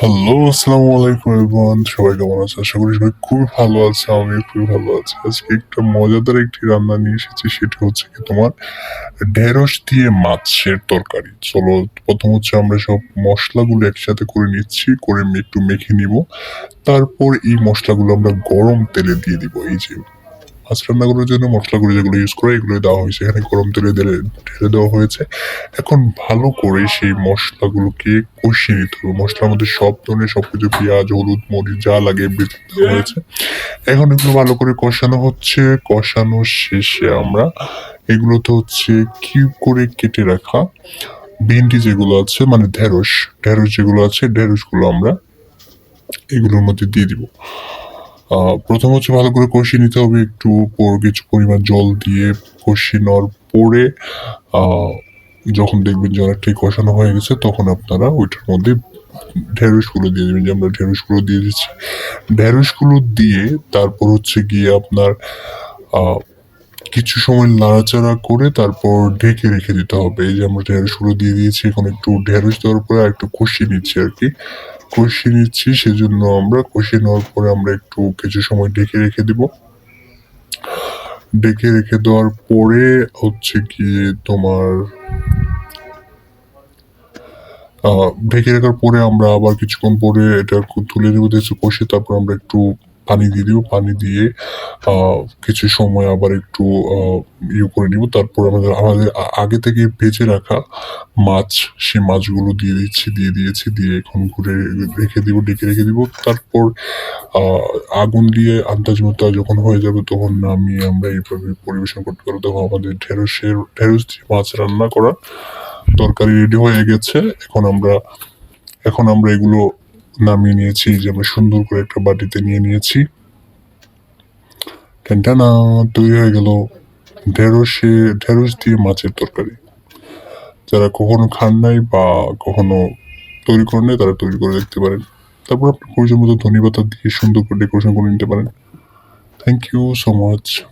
Hello আসসালামু আলাইকুম everyone সবাই কেমন আছে? আশা করি সবাই খুবই ভালো আছে আমি খুবই ভালো আছি। আজকে একটা মজাদার একটি রান্না নিয়ে এসেছি, সেটা হচ্ছে কি তোমার ঢেঁড়স দিয়ে মাছের তরকারি। চলো, প্রথম হচ্ছে আমরা সব মশলাগুলো একসাথে করে নিচ্ছি, করে একটু মেখে নিব। তারপর এই মশলাগুলো আমরা গরম তেলে দিয়ে দিব। এই যে মাছ রান্না করার জন্য মশলাগুলো যেগুলো ইউজ করে এগুলো দেওয়া হয়েছে। এখানে গরম তেলে ঢেলে দেওয়া হয়েছে। এখন ভালো করে সেই মশলাগুলোকে কষিয়ে নিতে হবে। মশলার মধ্যে সব ধরনের সবকিছু পেঁয়াজ হলুদ মরিচ যা লাগে দেওয়া হয়েছে এখন এগুলো ভালো করে কষানো হচ্ছে। কষানো শেষে আমরা এগুলোতে হচ্ছে কিউব করে কেটে রাখা ভেন্ডি যেগুলো আছে মানে ঢেঁড়স ঢেঁড়স যেগুলো আছে ঢেঁড়সগুলো আমরা এগুলোর মধ্যে দিয়ে দিব। প্রথম হচ্ছে ভালো করে কষিয়ে নিতে হবে একটু কিছু পরিমাণ জল দিয়ে কষিয়ে নেওয়ার পরে যখন দেখবেন যে অনেকটাই কষানো হয়ে গেছে, তখন আপনারা ওইটার মধ্যে ঢেঁড়সগুলো দিয়ে দেবেন। যে আমরা ঢেঁড়সগুলো দিয়ে দিচ্ছি। ঢেঁড়সগুলো দিয়ে তারপর হচ্ছে গিয়ে আপনার কিছু সময় নাড়াচাড়া করে তারপর ঢেকে রেখে দিতে হবে। এই যে আমরা ঢেঁড়সগুলো দিয়ে দিয়েছি, এখন একটু ঢেঁড়স দেওয়ার পরে একটু কষিয়ে নিচ্ছি আর কি। কষিয়ে নিচ্ছি, সেজন্য আমরা কষিয়ে নেওয়ার পরে আমরা একটু কিছু সময় ঢেকে রেখে দিব। ডেকে রেখে দেওয়ার পরে হচ্ছে কি তোমার ঢেকে রাখার পরে আমরা আবার কিছুক্ষণ পরে এটা তুলে নেব কষে তারপর আমরা একটু পানি দিয়ে দিব, পানি দিয়ে কিছু সময় আবার একটু ইয়ে করে নিব। তারপর আমাদের আমাদের আগে থেকে ভেজে রাখা মাছ সে মাছগুলো দিয়ে দিচ্ছি, দিয়ে দিয়েছি, দিয়ে এখন ঘুরে রেখে দিব, ডেকে রেখে দিব। তারপর আগুন দিয়ে আন্দাজ মতো যখন হয়ে যাবে তখন নামিয়ে আমরা এইভাবে পরিবেশন করতে পারব। তখন আমাদের ঢেঁড়সের, ঢেঁড়স দিয়ে মাছ রান্না করা তরকারি রেডি হয়ে গেছে। এখন আমরা এখন আমরা এগুলো নামিয়ে নিয়েছি যে আমরা সুন্দর করে একটা বাটিতে নিয়ে নিয়েছি। না তৈরি হয়ে গেল ঢেঁড়সে, ঢেঁড়স দিয়ে মাছের তরকারি। যারা কখনো খান নাই বা কখনো তৈরি করেন নাই, তারা তৈরি করে দেখতে পারেন। তারপর আপনি প্রয়োজন মতো ধনী পাতা দিয়ে সুন্দর করে ডেকোরেশন করে নিতে পারেন। Thank you so much